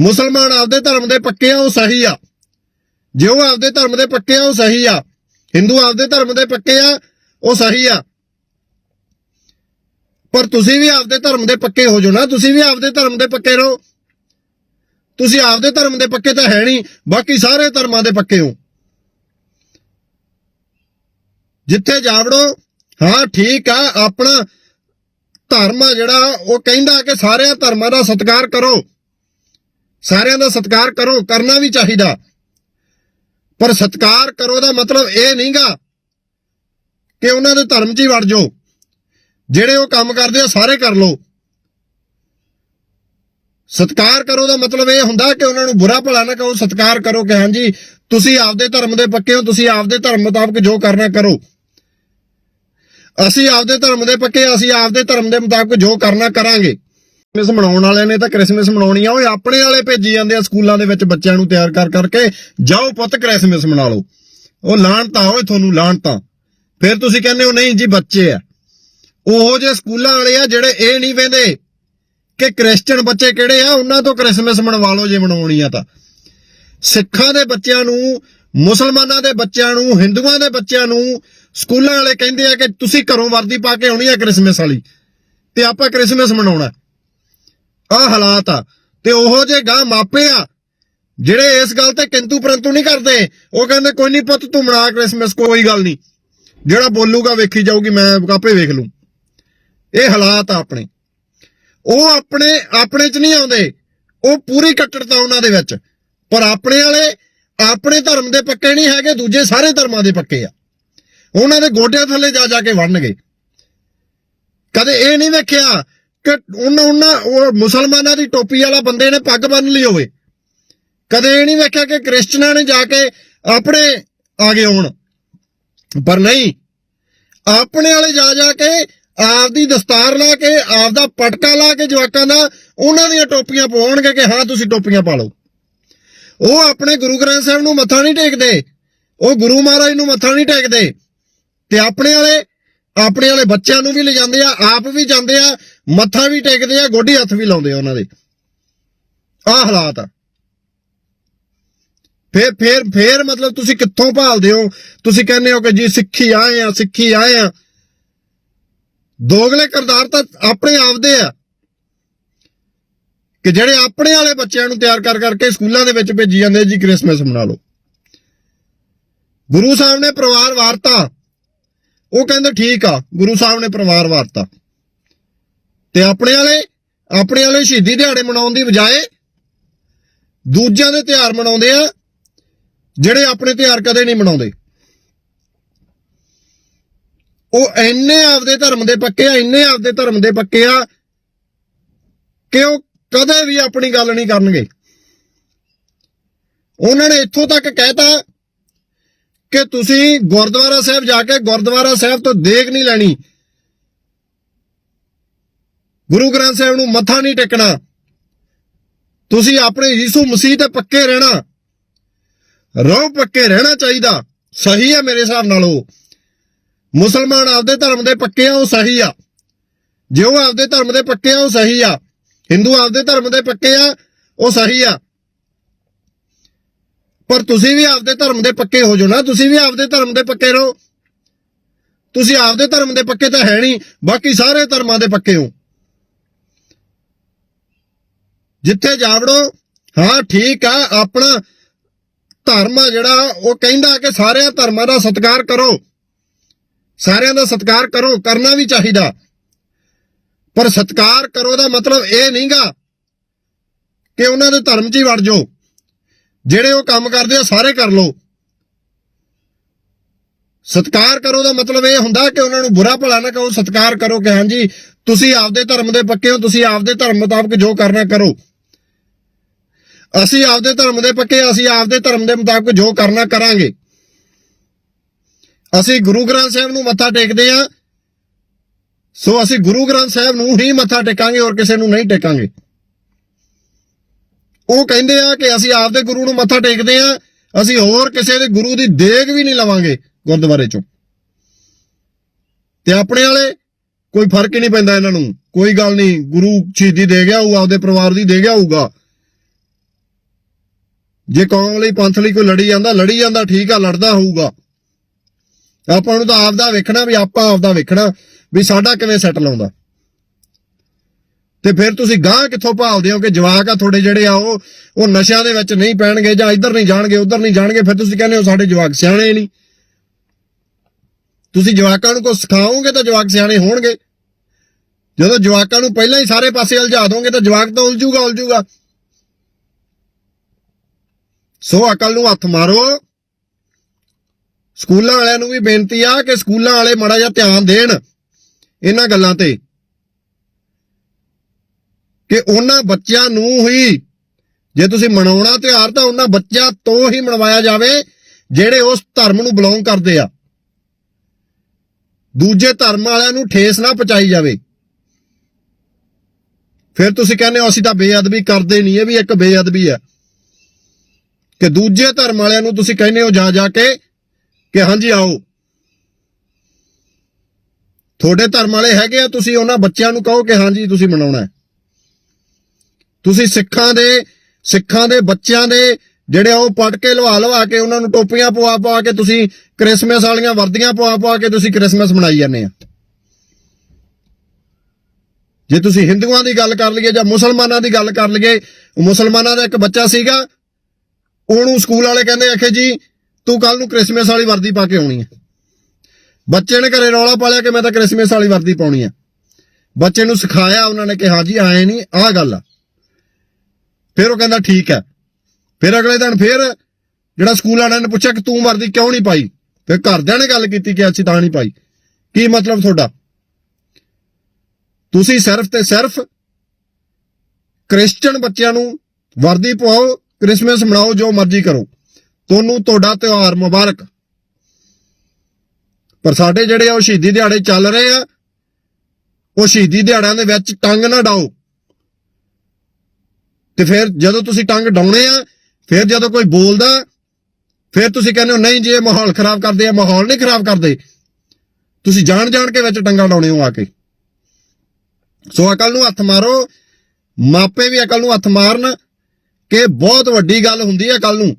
ਮੁਸਲਮਾਨ ਆਪਦੇ ਧਰਮ ਦੇ ਪੱਕੇ ਆ, ਉਹ ਸਹੀ ਆ। ਜੇ ਉਹ ਆਪਦੇ ਧਰਮ ਦੇ ਪੱਕੇ ਆ, ਉਹ ਸਹੀ ਆ। ਹਿੰਦੂ ਆਪਦੇ ਧਰਮ ਦੇ ਪੱਕੇ ਆ, ਉਹ ਸਹੀ ਆ। ਪਰ ਤੁਸੀਂ ਵੀ ਆਪਦੇ ਧਰਮ ਦੇ ਪੱਕੇ ਹੋ ਜਾਓ ਨਾ। ਤੁਸੀਂ ਵੀ ਆਪਦੇ ਧਰਮ ਦੇ ਪੱਕੇ ਰਹੋ। ਤੁਸੀਂ ਆਪਦੇ ਧਰਮ ਦੇ ਪੱਕੇ ਤਾਂ ਹੈ ਨਹੀਂ, ਬਾਕੀ ਸਾਰੇ ਧਰਮਾਂ ਦੇ ਪੱਕੇ ਹੋ। ਜਿੱਥੇ ਜਾਵੜੋ, ਹਾਂ, ਠੀਕ ਆ, ਆਪਣਾ ਧਰਮ ਆ ਜਿਹੜਾ, ਉਹ ਕਹਿੰਦਾ ਕਿ ਸਾਰਿਆਂ ਧਰਮਾਂ ਦਾ ਸਤਿਕਾਰ ਕਰੋ। ਸਾਰਿਆਂ ਦਾ ਸਤਿਕਾਰ ਕਰੋ, ਕਰਨਾ ਵੀ ਚਾਹੀਦਾ। ਪਰ ਸਤਿਕਾਰ ਕਰੋ ਦਾ ਮਤਲਬ ਇਹ ਨਹੀਂਗਾ ਕਿ ਉਹਨਾਂ ਦੇ ਧਰਮ 'ਚ ਹੀ ਵੜ ਜਾਓ। ਜਿਹੜੇ ਉਹ ਕੰਮ ਕਰਦੇ ਆ, ਸਾਰੇ ਕਰ ਲਓ। ਸਤਿਕਾਰ ਕਰੋ ਦਾ ਮਤਲਬ ਇਹ ਹੁੰਦਾ ਕਿ ਉਹਨਾਂ ਨੂੰ ਬੁਰਾ ਭਲਾ ਨਾ ਕਹੋ, ਸਤਿਕਾਰ ਕਰੋ ਕਿ ਹਾਂਜੀ, ਤੁਸੀਂ ਆਪਦੇ ਧਰਮ ਦੇ ਪੱਕੇ ਹੋ, ਤੁਸੀਂ ਆਪਦੇ ਧਰਮ ਮੁਤਾਬਕ ਜੋ ਕਰਨਾ ਕਰੋ। ਅਸੀਂ ਆਪਦੇ ਧਰਮ ਦੇ ਪੱਕੇ ਅਸੀਂ ਆਪਦੇ ਧਰਮ ਦੇ ਮੁਤਾਬਕ ਜੋ ਕਰਨਾ ਕਰਾਂਗੇ। ਕ੍ਰਿਸਮਸ ਮਨਾਉਣ ਵਾਲਿਆਂ ਨੇ ਤਾਂ ਕ੍ਰਿਸਮਸ ਮਨਾਉਣੀ ਆ। ਓਏ, ਆਪਣੇ ਵਾਲੇ ਭੇਜੀ ਜਾਂਦੇ ਆ ਸਕੂਲਾਂ ਦੇ ਵਿੱਚ ਬੱਚਿਆਂ ਨੂੰ ਤਿਆਰ ਕਰ, ਕਰਕੇ। ਜਾਓ ਪੁੱਤ ਕ੍ਰਿਸਮਸ ਮਨਾ ਲਓ। ਉਹ ਲਾਣਤਾ ਓਏ, ਤੁਹਾਨੂੰ ਲਾਣਤਾ ਫਿਰ ਤੁਸੀਂ ਕਹਿੰਦੇ ਹੋ, ਨਹੀਂ ਜੀ, ਬੱਚੇ ਆ। ਉਹੋ ਜਿਹੇ ਸਕੂਲਾਂ ਵਾਲੇ ਆ ਜਿਹੜੇ ਇਹ ਨਹੀਂ ਵੇਂਦੇ ਕਿ ਕ੍ਰਿਸਚੀਅਨ ਬੱਚੇ ਕਿਹੜੇ ਆ। ਉਹਨਾਂ ਤੋਂ ਕ੍ਰਿਸਮਸ ਮਨਵਾ ਲਓ ਜੇ ਮਨਾਉਣੀ ਆ ਤਾਂ। ਸਿੱਖਾਂ ਦੇ ਬੱਚਿਆਂ ਨੂੰ, ਮੁਸਲਮਾਨਾਂ ਦੇ ਬੱਚਿਆਂ ਨੂੰ, ਹਿੰਦੂਆਂ ਦੇ ਬੱਚਿਆਂ ਨੂੰ ਸਕੂਲਾਂ ਵਾਲੇ ਕਹਿੰਦੇ ਆ ਕਿ ਤੁਸੀਂ ਘਰੋਂ ਵਰਦੀ ਪਾ ਕੇ ਆਉਣੀ ਆ ਕ੍ਰਿਸਮਸ ਵਾਲੀ। ਤੇ ਆਪਾਂ ਕ੍ਰਿਸਮਸ ਮਨਾਉਣਾ। ਆ ਹਾਲਾਤ ਆ। ਤੇ ਉਹੋ ਜੇ ਗਾਂ ਮਾਪੇ ਆ, ਜਿਹੜੇ ਇਸ ਗੱਲ ਤੇ ਕਿੰਤੂ ਪਰੰਤੂ ਨਹੀਂ ਕਰਦੇ। ਉਹ ਕਹਿੰਦੇ, ਕੋਈ ਨਹੀਂ ਪੁੱਤ, ਤੂੰ ਮਨਾ ਕ੍ਰਿਸਮਸ, ਕੋਈ ਗੱਲ ਨਹੀਂ ਜਿਹੜਾ ਬੋਲੂਗਾ, ਵੇਖੀ ਜਾਊਗੀ, ਮੈਂ ਆਪੇ ਵੇਖ ਲੂੰ। ਇਹ ਹਾਲਾਤ ਆ ਆਪਣੇ। ਉਹ ਆਪਣੇ ਆਪਣੇ ਚ ਨਹੀਂ ਆਉਂਦੇ। ਉਹ ਪੂਰੀ ਕੱਟੜਤਾ ਉਹਨਾਂ ਦੇ ਵਿੱਚ। ਪਰ ਆਪਣੇ ਵਾਲੇ, ਆਪਣੇ ਧਰਮ ਦੇ ਪੱਕੇ ਨਹੀਂ ਹੈਗੇ, ਦੂਜੇ ਸਾਰੇ ਧਰਮਾਂ ਦੇ ਪੱਕੇ ਆ। ਉਹਨਾਂ ਦੇ ਗੋਡਿਆਂ ਥੱਲੇ ਜਾ ਜਾ ਕੇ ਵੜਨਗੇ। ਕਦੇ ਇਹ ਨਹੀਂ ਵੇਖਿਆ ਕਿ ਉਹਨਾਂ ਉਹਨਾਂ ਉਹ ਮੁਸਲਮਾਨਾਂ ਦੀ ਟੋਪੀ ਵਾਲਾ ਬੰਦੇ ਨੇ ਪੱਗ ਬੰਨ ਲਈ ਹੋਵੇ। ਕਦੇ ਇਹ ਨਹੀਂ ਵੇਖਿਆ ਕਿ ਕ੍ਰਿਸਚਨਾਂ ਨੇ ਜਾ ਕੇ ਆਪਣੇ ਆ ਗਏ ਹੋਣ ਪਰ ਨਹੀਂ, ਆਪਣੇ ਵਾਲੇ ਜਾ ਜਾ ਕੇ ਆਪਦੀ ਦਸਤਾਰ ਲਾ ਕੇ, ਆਪਦਾ ਪਟਕਾ ਲਾ ਕੇ ਜਵਾਕਾਂ ਦਾ ਉਹਨਾਂ ਦੀਆਂ ਟੋਪੀਆਂ ਪਵਾਉਣਗੇ ਕਿ ਹਾਂ, ਤੁਸੀਂ ਟੋਪੀਆਂ ਪਾ ਲਓ। ਉਹ ਆਪਣੇ ਗੁਰੂ ਗ੍ਰੰਥ ਸਾਹਿਬ ਨੂੰ ਮੱਥਾ ਨਹੀਂ ਟੇਕਦੇ। ਉਹ ਗੁਰੂ ਮਹਾਰਾਜ ਨੂੰ ਮੱਥਾ ਨਹੀਂ ਟੇਕਦੇ। ਤੇ ਆਪਣੇ ਵਾਲੇ ਆਪਣੇ ਵਾਲੇ ਬੱਚਿਆਂ ਨੂੰ ਵੀ ਲਿਜਾਂਦੇ ਆ, ਆਪ ਵੀ ਜਾਂਦੇ ਆ, ਮੱਥਾ ਵੀ ਟੇਕਦੇ ਆ, ਗੋਡੀ ਹੱਥ ਵੀ ਲਾਉਂਦੇ ਆ ਉਹਨਾਂ ਦੇ। ਆਹ ਹਾਲਾਤ ਆ। ਫੇਰ ਫੇਰ ਫੇਰ ਮਤਲਬ ਤੁਸੀਂ ਕਿੱਥੋਂ ਭਾਲਦੇ ਹੋ? ਤੁਸੀਂ ਕਹਿੰਦੇ ਹੋ ਕਿ ਜੀ ਸਿੱਖੀ ਆਏ ਆ, ਸਿੱਖੀ ਆਏ ਆ। ਦੋਗਲੇ ਕਰਦਾਰ ਤਾਂ ਆਪਣੇ ਆਪਦੇ ਆ। ਕਿ ਜਿਹੜੇ ਆਪਣੇ ਵਾਲੇ ਬੱਚਿਆਂ ਨੂੰ ਤਿਆਰ ਕਰ ਕਰਕੇ ਸਕੂਲਾਂ ਦੇ ਵਿੱਚ ਭੇਜੀ ਜਾਂਦੇ ਜੀ ਕ੍ਰਿਸਮਸ ਮਨਾ ਲਓ। ਗੁਰੂ ਸਾਹਿਬ ਨੇ ਪਰਿਵਾਰ ਵਾਰਤਾ ਉਹ ਕਹਿੰਦੇ ਠੀਕ ਆ, ਗੁਰੂ ਸਾਹਿਬ ਨੇ ਪਰਿਵਾਰ ਵਾਰਤਾ। ਤੇ ਆਪਣੇ ਵਾਲੇ ਆਪਣੇ ਵਾਲੇ ਸ਼ਹੀਦੀ ਦਿਹਾੜੇ ਮਨਾਉਣ ਦੀ ਬਜਾਏ ਦੂਜਿਆਂ ਦੇ ਤਿਉਹਾਰ ਮਨਾਉਂਦੇ ਆ, ਜਿਹੜੇ ਆਪਣੇ ਤਿਉਹਾਰ ਕਦੇ ਨਹੀਂ ਮਨਾਉਂਦੇ। ਉਹ ਇੰਨੇ ਆਪਦੇ ਧਰਮ ਦੇ ਪੱਕੇ ਆ, ਇੰਨੇ ਆਪਦੇ ਧਰਮ ਦੇ ਪੱਕੇ ਆ ਕਿ ਉਹ ਕਦੇ ਵੀ ਆਪਣੀ ਗੱਲ ਨਹੀਂ ਕਰਨਗੇ। ਉਹਨਾਂ ਨੇ ਇੱਥੋਂ ਤੱਕ ਕਹਿਤਾ ਕਿ ਤੁਸੀਂ ਗੁਰਦੁਆਰਾ ਸਾਹਿਬ ਜਾ ਕੇ ਗੁਰਦੁਆਰਾ ਸਾਹਿਬ ਤੋਂ ਦੇਗ ਨਹੀਂ ਲੈਣੀ। ਗੁਰੂ ਗ੍ਰੰਥ ਸਾਹਿਬ ਨੂੰ ਮੱਥਾ ਨਹੀਂ ਟੇਕਣਾ। ਤੁਸੀਂ ਆਪਣੇ ਯਿਸੂ ਮਸੀਹ ਤੇ ਪੱਕੇ ਰਹਿਣਾ। ਰਹੋ ਪੱਕੇ ਰਹਿਣਾ ਚਾਹੀਦਾ। ਸਹੀ ਆ ਮੇਰੇ ਹਿਸਾਬ ਨਾਲ ਉਹ। ਮੁਸਲਮਾਨ ਆਪਦੇ ਧਰਮ ਦੇ ਪੱਕੇ ਆ, ਉਹ ਸਹੀ ਆ। ਜੇ ਉਹ ਆਪਦੇ ਧਰਮ ਦੇ ਪੱਕੇ ਆ, ਉਹ ਸਹੀ ਆ। ਹਿੰਦੂ ਆਪਦੇ ਧਰਮ ਦੇ ਪੱਕੇ ਆ, ਉਹ ਸਹੀ ਆ। ਪਰ ਤੁਸੀਂ ਵੀ ਆਪਦੇ ਧਰਮ ਦੇ ਪੱਕੇ ਹੋ ਜਾਓ ਨਾ, ਤੁਸੀਂ ਵੀ ਆਪਦੇ ਧਰਮ ਦੇ ਪੱਕੇ ਰਹੋ। ਤੁਸੀਂ ਆਪਦੇ ਧਰਮ ਦੇ ਪੱਕੇ ਤਾਂ ਹੈ ਨਹੀਂ, ਬਾਕੀ ਸਾਰੇ ਧਰਮਾਂ ਦੇ ਪੱਕੇ ਹੋ। ਜਿੱਥੇ ਜਾਵੜੋ, ਹਾਂ, ਠੀਕ ਆ, ਆਪਣਾ ਧਰਮ ਆ ਜਿਹੜਾ, ਉਹ ਕਹਿੰਦਾ ਕਿ ਸਾਰਿਆਂ ਧਰਮਾਂ ਦਾ ਸਤਿਕਾਰ ਕਰੋ। ਸਾਰਿਆਂ ਦਾ ਸਤਿਕਾਰ ਕਰੋ, ਕਰਨਾ ਵੀ ਚਾਹੀਦਾ। ਪਰ ਸਤਿਕਾਰ ਕਰੋ ਦਾ ਮਤਲਬ ਇਹ ਨਹੀਂਗਾ ਕਿ ਉਹਨਾਂ ਦੇ ਧਰਮ 'ਚ ਹੀ ਵੜ ਜਾਓ। ਜਿਹੜੇ ਉਹ ਕੰਮ ਕਰਦੇ ਆ, ਸਾਰੇ ਕਰ ਲਓ। ਸਤਿਕਾਰ ਕਰੋ ਦਾ ਮਤਲਬ ਇਹ ਹੁੰਦਾ ਕਿ ਉਹਨਾਂ ਨੂੰ ਬੁਰਾ ਭਲਾ ਨਾ ਕਹੋ, ਸਤਿਕਾਰ ਕਰੋ ਕਿ ਹਾਂਜੀ ਤੁਸੀਂ ਆਪਦੇ ਧਰਮ ਦੇ ਪੱਕੇ ਹੋ, ਤੁਸੀਂ ਆਪਦੇ ਧਰਮ ਮੁਤਾਬਕ ਜੋ ਕਰਨਾ ਕਰੋ। ਅਸੀਂ ਆਪਦੇ ਧਰਮ ਦੇ ਪੱਕੇ, ਅਸੀਂ ਆਪਦੇ ਧਰਮ ਦੇ ਮੁਤਾਬਕ ਜੋ ਕਰਨਾ ਕਰਾਂਗੇ। ਅਸੀਂ ਗੁਰੂ ਗ੍ਰੰਥ ਸਾਹਿਬ ਨੂੰ ਮੱਥਾ ਟੇਕਦੇ ਆ। ਸੋ ਅਸੀਂ ਗੁਰੂ ਗ੍ਰੰਥ ਸਾਹਿਬ ਨੂੰ ਹੀ ਮੱਥਾ ਟੇਕਾਂਗੇ ਔਰ ਕਿਸੇ ਨੂੰ ਨਹੀਂ ਟੇਕਾਂਗੇ। ਉਹ ਕਹਿੰਦੇ ਆ ਕਿ ਅਸੀਂ ਆਪਦੇ ਗੁਰੂ ਨੂੰ ਮੱਥਾ ਟੇਕਦੇ ਆ, ਅਸੀਂ ਹੋਰ ਕਿਸੇ ਦੇ ਗੁਰੂ ਦੀ ਦੇਗ ਵੀ ਨਹੀਂ ਲਵਾਂਗੇ ਗੁਰਦੁਆਰੇ ਚੋਂ। ਤੇ ਆਪਣੇ ਵਾਲੇ ਕੋਈ ਫ਼ਰਕ ਹੀ ਨਹੀਂ ਪੈਂਦਾ ਇਹਨਾਂ ਨੂੰ, ਕੋਈ ਗੱਲ ਨਹੀਂ, ਗੁਰੂ ਸ਼ਹੀਦੀ ਦੇ ਗਿਆ ਉਹ ਆਪਦੇ ਪਰਿਵਾਰ ਦੀ ਦੇ ਗਿਆ ਹੋਊਗਾ। ਜੇ ਕੌਮ ਲਈ ਪੰਥ ਲਈ ਕੋਈ ਲੜੀ ਜਾਂਦਾ ਲੜੀ ਜਾਂਦਾ, ਠੀਕ ਆ, ਲੜਦਾ ਹੋਊਗਾ। ਆਪਾਂ ਨੂੰ ਤਾਂ ਆਪਦਾ ਵੇਖਣਾ ਵੀ ਆਪਾਂ ਆਪਦਾ ਵੇਖਣਾ ਵੀ ਸਾਡਾ ਕਿਵੇਂ ਸੈਟਲ ਆਉਂਦਾ ਤੇ ਫਿਰ ਤੁਸੀਂ ਗਾਂ ਕਿੱਥੋਂ ਭਾਲਦੇ ਹੋ ਕਿ ਜਵਾਕ ਆ ਤੁਹਾਡੇ ਜਿਹੜੇ ਆ ਉਹ ਉਹ ਨਸ਼ਿਆਂ ਦੇ ਵਿੱਚ ਨਹੀਂ ਪੈਣਗੇ ਜਾਂ ਇੱਧਰ ਨਹੀਂ ਜਾਣਗੇ, ਉੱਧਰ ਨਹੀਂ ਜਾਣਗੇ, ਫਿਰ ਤੁਸੀਂ ਕਹਿੰਦੇ ਹੋ ਸਾਡੇ ਜਵਾਕ ਸਿਆਣੇ ਨਹੀਂ। ਤੁਸੀਂ ਜਵਾਕਾਂ ਨੂੰ ਕੁਝ ਸਿਖਾਓਗੇ ਤਾਂ ਜਵਾਕ ਸਿਆਣੇ ਹੋਣਗੇ। ਜਦੋਂ ਜਵਾਕਾਂ ਨੂੰ ਪਹਿਲਾਂ ਹੀ ਸਾਰੇ ਪਾਸੇ ਉਲਝਾ ਦੋਗੇ ਤਾਂ ਜਵਾਕ ਤਾਂ ਉਲਝੂਗਾ ਉਲਝੂਗਾ। ਸੋ ਅਕਲ ਨੂੰ ਹੱਥ ਮਾਰੋ। ਸਕੂਲਾਂ ਵਾਲਿਆਂ ਨੂੰ ਵੀ ਬੇਨਤੀ ਆ ਕਿ ਸਕੂਲਾਂ ਵਾਲੇ ਮਾੜਾ ਜਿਹਾ ਧਿਆਨ ਦੇਣ। ਇਹਨਾਂ ਗੱਲਾਂ ਤੇ ਕਿ ਉਹਨਾਂ ਬੱਚਿਆਂ ਨੂੰ ਹੀ ਜੇ ਤੁਸੀਂ ਮਨਾਉਣਾ ਤਿਉਹਾਰ ਤਾਂ ਉਹਨਾਂ ਬੱਚਿਆਂ ਤੋਂ ਹੀ ਮਨਵਾਇਆ ਜਾਵੇ, ਜਿਹੜੇ ਉਸ ਧਰਮ ਨੂੰ ਬਿਲੋਂਗ ਕਰਦੇ ਆ। ਦੂਜੇ ਧਰਮ ਵਾਲਿਆਂ ਨੂੰ ਠੇਸ ਨਾ ਪਹੁੰਚਾਈ ਜਾਵੇ। ਫਿਰ ਤੁਸੀਂ ਕਹਿੰਦੇ ਹੋ, ਅਸੀਂ ਤਾਂ ਬੇਅਦਬੀ ਕਰਦੇ ਨਹੀਂ, ਇਹ ਵੀ ਇੱਕ ਬੇਅਦਬੀ ਆ। ਕਿ ਦੂਜੇ ਧਰਮ ਵਾਲਿਆਂ ਨੂੰ ਤੁਸੀਂ ਕਹਿੰਦੇ ਹੋ ਜਾ ਜਾ ਕੇ ਕਿ ਹਾਂਜੀ, ਆਓ। ਤੁਹਾਡੇ ਧਰਮ ਵਾਲੇ ਹੈਗੇ ਆ, ਤੁਸੀਂ ਉਹਨਾਂ ਬੱਚਿਆਂ ਨੂੰ ਕਹੋ ਕਿ ਹਾਂਜੀ, ਤੁਸੀਂ ਮਨਾਉਣਾ ਹੈ। ਤੁਸੀਂ ਸਿੱਖਾਂ ਦੇ ਸਿੱਖਾਂ ਦੇ ਬੱਚਿਆਂ ਦੇ ਜਿਹੜੇ ਉਹ ਪਟ ਕੇ ਲਵਾ ਲਵਾ ਕੇ ਉਹਨਾਂ ਨੂੰ ਟੋਪੀਆਂ ਪਵਾ ਪਵਾ ਕੇ ਤੁਸੀਂ ਕ੍ਰਿਸਮਸ ਵਾਲੀਆਂ ਵਰਦੀਆਂ ਪਵਾ ਪਵਾ ਕੇ ਤੁਸੀਂ ਕ੍ਰਿਸਮਸ ਮਨਾਈ ਜਾਂਦੇ ਆ। ਜੇ ਤੁਸੀਂ ਹਿੰਦੂਆਂ ਦੀ ਗੱਲ ਕਰ ਲਈਏ ਜਾਂ ਮੁਸਲਮਾਨਾਂ ਦੀ ਗੱਲ ਕਰ ਲਈਏ, ਮੁਸਲਮਾਨਾਂ ਦਾ ਇੱਕ ਬੱਚਾ ਸੀਗਾ, ਉਹਨੂੰ ਸਕੂਲ ਵਾਲੇ ਕਹਿੰਦੇ ਆਖੇ ਜੀ, ਤੂੰ ਕੱਲ ਨੂੰ ਕ੍ਰਿਸਮਸ ਵਾਲੀ ਵਰਦੀ ਪਾ ਕੇ ਆਉਣੀ ਹੈ ਬੱਚੇ ਨੇ ਘਰੇ ਰੌਲਾ ਪਾਲਿਆ ਕਿ ਮੈਂ ਤਾਂ ਕ੍ਰਿਸਮਸ ਵਾਲੀ ਵਰਦੀ ਪਾਉਣੀ ਹੈ ਬੱਚੇ ਨੂੰ ਸਿਖਾਇਆ, ਉਹਨਾਂ ਨੇ ਕਿ ਹਾਂ ਜੀ, ਆਏ ਨਹੀਂ ਆਹ ਗੱਲ ਆ। ਫਿਰ ਉਹ ਕਹਿੰਦਾ ਠੀਕ ਹੈ। ਫਿਰ ਅਗਲੇ ਦਿਨ ਫਿਰ ਜਿਹੜਾ ਸਕੂਲ ਵਾਲਿਆਂ ਨੇ ਪੁੱਛਿਆ ਕਿ ਤੂੰ ਵਰਦੀ ਕਿਉਂ ਨਹੀਂ ਪਾਈ? ਫਿਰ ਘਰਦਿਆਂ ਨੇ ਗੱਲ ਕੀਤੀ ਕਿ ਅਸੀਂ ਤਾਂ ਨਹੀਂ ਪਾਈ। ਕੀ ਮਤਲਬ ਤੁਹਾਡਾ? ਤੁਸੀਂ ਸਿਰਫ ਤੇ ਸਿਰਫ ਕ੍ਰਿਸਚੀਅਨ ਬੱਚਿਆਂ ਨੂੰ ਵਰਦੀ ਪਵਾਓ, ਕ੍ਰਿਸਮਸ ਮਨਾਓ, ਜੋ ਮਰਜ਼ੀ ਕਰੋ। ਤੁਹਾਨੂੰ ਤੁਹਾਡਾ ਤਿਉਹਾਰ ਮੁਬਾਰਕ। ਪਰ ਸਾਡੇ ਜਿਹੜੇ ਆ ਉਹ ਸ਼ਹੀਦੀ ਦਿਹਾੜੇ ਚੱਲ ਰਹੇ ਆ, ਉਹ ਸ਼ਹੀਦੀ ਦਿਹਾੜਿਆਂ ਦੇ ਵਿੱਚ ਟੰਗ ਨਾ ਡਾਓ। ਤੇ ਫਿਰ ਜਦੋਂ ਤੁਸੀਂ ਟੰਗ ਡਾਉਣੇ ਆ, ਫਿਰ ਜਦੋਂ ਕੋਈ ਬੋਲਦਾ, ਫਿਰ ਤੁਸੀਂ ਕਹਿੰਦੇ ਹੋ, ਨਹੀਂ ਜੀ, ਇਹ ਮਾਹੌਲ ਖਰਾਬ ਕਰਦੇ ਆ, ਮਾਹੌਲ ਨਹੀਂ ਖਰਾਬ ਕਰਦੇ। ਤੁਸੀਂ ਜਾਣ ਜਾਣ ਕੇ ਵਿੱਚ ਟੰਗਾ ਡਾਉਣੇ ਹੋ ਆ ਕੇ। ਸੋ ਅਕਲ ਨੂੰ ਹੱਥ ਮਾਰੋ, ਮਾਪੇ ਵੀ ਅਕਲ ਨੂੰ ਹੱਥ ਮਾਰਨ, ਕਿ ਬਹੁਤ ਵੱਡੀ ਗੱਲ ਹੁੰਦੀ ਹੈ ਕੱਲ ਨੂੰ।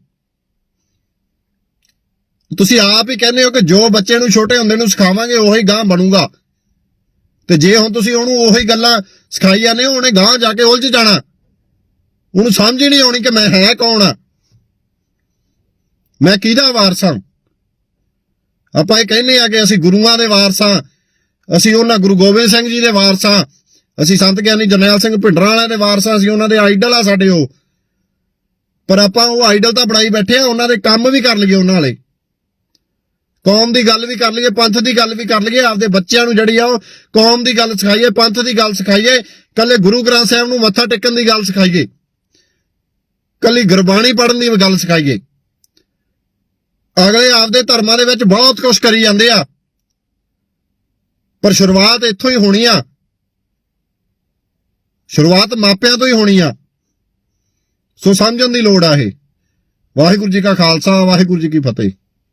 ਤੁਸੀਂ ਆਪ ਹੀ ਕਹਿੰਦੇ ਹੋ ਕਿ ਜੋ ਬੱਚੇ ਨੂੰ ਛੋਟੇ ਹੁੰਦੇ ਨੂੰ ਸਿਖਾਵਾਂਗੇ, ਉਹੀ ਗਾਂ ਬਣੂਗਾ। ਤੇ ਜੇ ਹੁਣ ਤੁਸੀਂ ਉਹਨੂੰ ਉਹੀ ਗੱਲਾਂ ਸਿਖਾਈ ਜਾਂਦੇ ਹੋ ਉਹਨੇ ਗਾਂ ਜਾ ਕੇ ਉਲਝ ਜਾਣਾ। ਉਹਨੂੰ ਸਮਝ ਹੀ ਨਹੀਂ ਆਉਣੀ ਕਿ ਮੈਂ ਹੈ ਕੌਣ ਆ। ਮੈਂ ਕਿਹਦਾ ਵਾਰਸ ਹਾਂ ਆਪਾਂ ਇਹ ਕਹਿੰਦੇ ਆ ਕਿ ਅਸੀਂ ਗੁਰੂਆਂ ਦੇ ਵਾਰਸ ਹਾਂ ਅਸੀਂ ਉਹਨਾਂ ਗੁਰੂ ਗੋਬਿੰਦ ਸਿੰਘ ਜੀ ਦੇ ਵਾਰਸ ਹਾਂ ਅਸੀਂ ਸੰਤ ਗਿਆਨੀ ਜਰਨੈਲ ਸਿੰਘ ਭਿੰਡਰਾਂ ਵਾਲਿਆਂ ਦੇ ਵਾਰਸ ਹਾਂ ਅਸੀਂ ਉਹਨਾਂ ਦੇ ਆਈਡਲ ਆ ਸਾਡੇ ਉਹ। ਪਰ ਆਪਾਂ ਉਹ ਆਈਡਲ ਤਾਂ ਬਣਾਈ ਬੈਠੇ ਆ, ਉਹਨਾਂ ਦੇ ਕੰਮ ਵੀ ਕਰ ਲਈਏ ਉਹਨਾਂ ਵਾਲੇ। ਕੌਮ ਦੀ ਗੱਲ ਵੀ ਕਰ ਲਈਏ, ਪੰਥ ਦੀ ਗੱਲ ਵੀ ਕਰ ਲਈਏ, ਆਪਦੇ ਬੱਚਿਆਂ ਨੂੰ ਜਿਹੜੀ ਆ ਉਹ ਕੌਮ ਦੀ ਗੱਲ ਸਿਖਾਈਏ, ਪੰਥ ਦੀ ਗੱਲ ਸਿਖਾਈਏ ਕੱਲੇ ਗੁਰੂ ਗ੍ਰੰਥ ਸਾਹਿਬ ਨੂੰ ਮੱਥਾ ਟੇਕਣ ਦੀ ਗੱਲ ਸਿਖਾਈਏ। ਕੱਲੀ ਗੁਰਬਾਣੀ ਪੜ੍ਹਨ ਦੀ ਗੱਲ ਸਿਖਾਈਏ। ਅਗਲੇ ਆਪਦੇ ਧਰਮਾਂ ਦੇ ਵਿੱਚ ਬਹੁਤ ਕੁਝ ਕਰੀ ਜਾਂਦੇ ਆ। ਪਰ ਸ਼ੁਰੂਆਤ ਇੱਥੋਂ ਹੀ ਹੋਣੀ ਆ। ਸ਼ੁਰੂਆਤ ਮਾਪਿਆਂ ਤੋਂ ਹੀ ਹੋਣੀ ਆ। ਸੋ ਸਮਝਣ ਦੀ ਲੋੜ ਆ ਇਹ। ਵਾਹਿਗੁਰੂ ਜੀ ਕਾ ਖਾਲਸਾ, ਵਾਹਿਗੁਰੂ ਜੀ ਕੀ ਫਤਿਹ।